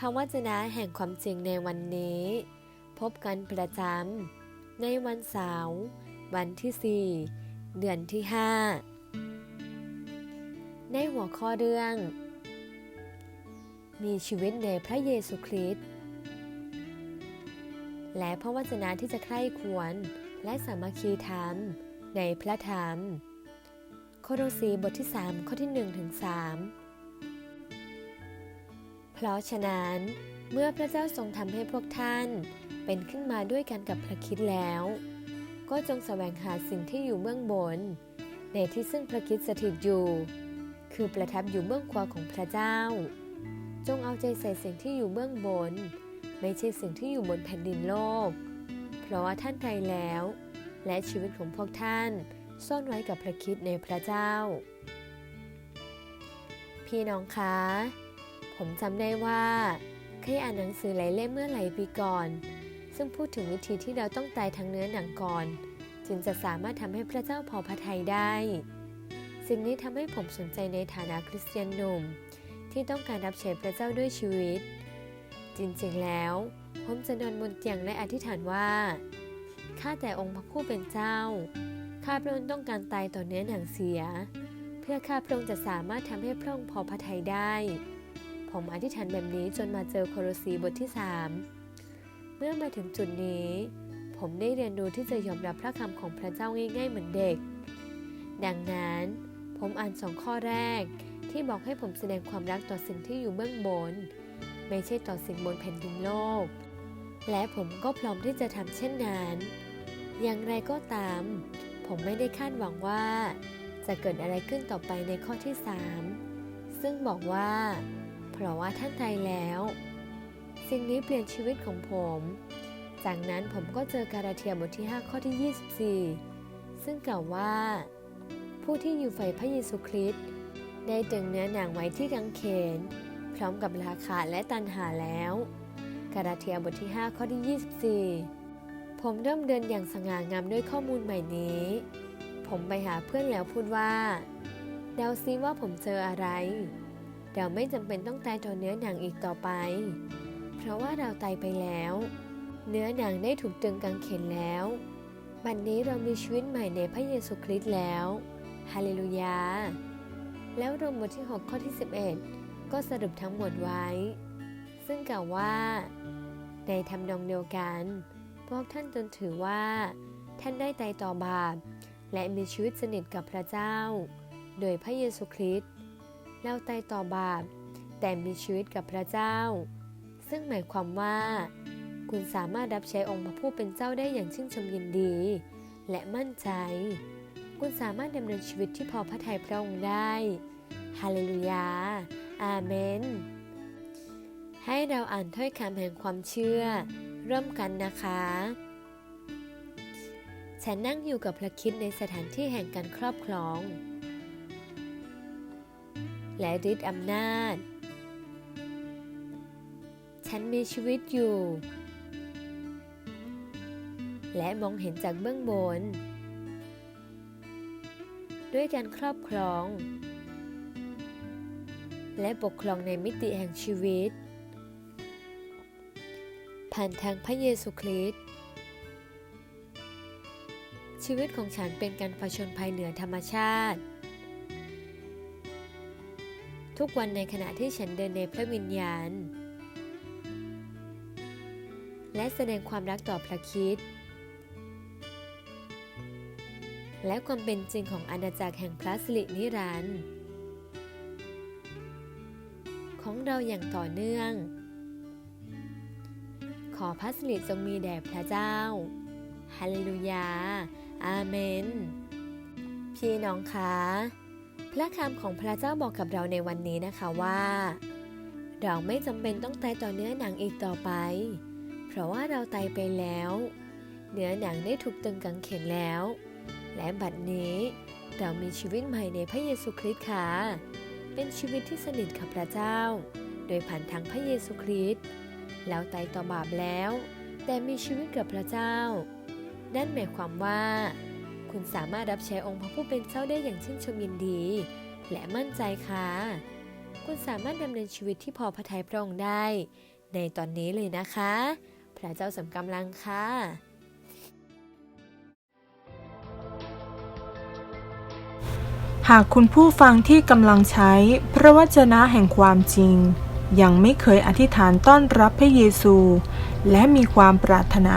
พระวจนะแห่งความจริงในวันนี้ พบกันประจำในวันเสาร์วันที่ 4 เดือนที่ 5 ในหัวข้อเรื่อง มีชีวิตในพระเยซูคริสต์และพระวจนะที่จะใคร่ควรและสามัคคีธรรมในพระธรรม โคโรสีบทที่ 3 ข้อที่1ถึง3 เพราะฉะนั้นเมื่อพระเจ้าทรงทำให้พวกท่าน เป็นขึ้นมาด้วยกันกับพระคิดแล้ว ก็จงแสวงหาสิ่งที่อยู่เบื้องบน ในที่ซึ่งพระคิดสถิตอยู่ คือประทับอยู่เบื้องขวาของพระเจ้า จงเอาใจใส่สิ่งที่อยู่เบื้องบน ไม่ใช่สิ่งที่อยู่บนแผ่นดินโลก เพราะว่าท่านไทยแล้ว และชีวิตของพวกท่านซ่อนไว้กับพระคิดในพระเจ้า พี่น้องคะ ผมจำได้ว่าเคยอ่านหนังสือหลายเล่มเมื่อหลายปีก่อน ซึ่งพูดถึงวิธีที่เราต้องตายทั้งเนื้อหนังก่อน จึงจะสามารถทำให้พระเจ้าพอพระทัยได้ สิ่งนี้ทำให้ผมสนใจในฐานะคริสเตียนหนุ่ม ที่ต้องการรับใช้พระเจ้าด้วยชีวิต จริงๆแล้ว ผมจะนอนบนเตียงและอธิษฐานว่าข้าแต่องค์พระผู้เป็นเจ้าข้าพระองค์ต้องการตายต่อเนื้อหนังเสีย เพื่อข้าพระองค์จะสามารถทำให้พระองค์พอพระทัยได้ ผมอธิษฐานแบบนี้จนมาเจอโคโรสีบทที่ 3 เมื่อมาถึงจุดนี้ ผมได้เรียนรู้ที่จะยอมรับพระคำของพระเจ้าง่าย ๆ เหมือนเด็ก ดังนั้น ผมอ่านสองข้อแรกที่บอกให้ผมแสดงความรักต่อสิ่งที่อยู่เบื้องบน ไม่ใช่ต่อสิ่งบนแผ่นดินโลก และผมก็พร้อมที่จะทำเช่นนั้น อย่างไรก็ตาม ผมไม่ได้คาดหวังว่า จะเกิดอะไรขึ้นต่อไปในข้อที่ 3 ซึ่งบอกว่า เพราะว่าท่านตายแล้ว สิ่งนี้เปลี่ยนชีวิตของผม จากนั้นผมก็เจอกาลาเทียบทที่ 5 ข้อที่ 24 ซึ่งกล่าวว่า ผู้ที่อยู่ฝ่ายพระเยซูคริสต์ได้ตึงเนื้อหนังไว้ที่กางเขน พร้อมกับราคาและตันหาแล้วกาลาเทียบทที่ 5 ข้อที่ 24 ผมเริ่มเดินอย่างสง่างามด้วยข้อมูลใหม่นี้ ผมไปหาเพื่อนแล้วพูดว่าเดาซิว่าผมเจออะไร เราไม่จำเป็นต้องตายต่อเนื้อหนังอีกต่อไป เพราะว่าเราตายไปแล้ว เนื้อหนังได้ถูกตึงกางเขนแล้ว บัดนนี้เรามีชีวิตใหม่ในพระเยซูคริสต์แล้วฮาเลลูยา แล้วโรมบทที่ 6 ข้อที่ 11 ก็สรุปทั้งหมดไว้ ซึ่งกล่าวว่า ในทำนองเดียวกัน พวกท่านจนถือว่า ท่านได้ตายต่อบาปและมีชีวิตสนิทกับพระเจ้า โดยพระเยซูคริสต์ เราตายต่อบาป แต่มีชีวิตกับพระเจ้า ซึ่งหมายความว่า คุณสามารถรับใช้องค์พระผู้เป็นเจ้าได้อย่างชื่นชมยินดี และมั่นใจ คุณสามารถดำเนินชีวิตที่พอพระทัยพระองค์ได้ฮาเลลูยา อาเมน ให้เราอ่านถ้อยคำแห่งความเชื่อ เริ่มกันนะคะ ฉันนั่งอยู่กับพระคิดในสถานที่แห่งการครอบครอง และฤทธิ์อำนาจ ฉันมีชีวิตอยู่ และมองเห็นจากเบื้องบน ด้วยการครอบครอง และปกครองในมิติแห่งชีวิต ผ่านทางพระเยซูคริสต์ชีวิตของฉันเป็นการผชนภัยเหนือธรรมชาติ ทุกวันในขณะที่ฉันเดินในพระวิญญาณ และแสดงความรักต่อพระคริสต์และความเป็นจริงของอาณาจักรแห่งพระสิรินิรันดร์ของเราอย่างต่อเนื่อง ขอพระสิริจงมีแด่พระเจ้า ฮาเลลูยา อาเมน พี่น้องคะ พระคำของพระเจ้าบอกกับเราในวันนี้นะคะว่า เราไม่จำเป็นต้องตายต่อเนื้อหนังอีกต่อไป เพราะว่าเราตายไปแล้ว เนื้อหนังได้ถูกตึงกังเขนแล้ว และบัดนี้เรามีชีวิตใหม่ในพระเยซูคริสต์ค่ะ เป็นชีวิตที่สนิทกับพระเจ้า โดยผ่านทางพระเยซูคริสต์แล้วตายต่อบาปแล้ว แต่มีชีวิตกับพระเจ้า นั่นหมายความว่า คุณสามารถรับใช้องค์พระผู้เป็นเจ้าได้อย่างชื่นชมยินดี และมั่นใจค่ะ คุณสามารถดำเนินชีวิตที่พอพระทัยพระองค์ได้ ในตอนนี้เลยนะคะ พระเจ้าสมกำลังค่ะหากคุณผู้ฟังที่กำลังใช้พระวจนะแห่งความจริง ยังไม่เคยอธิษฐานต้อนรับพระเยซู และมีความปรารถนา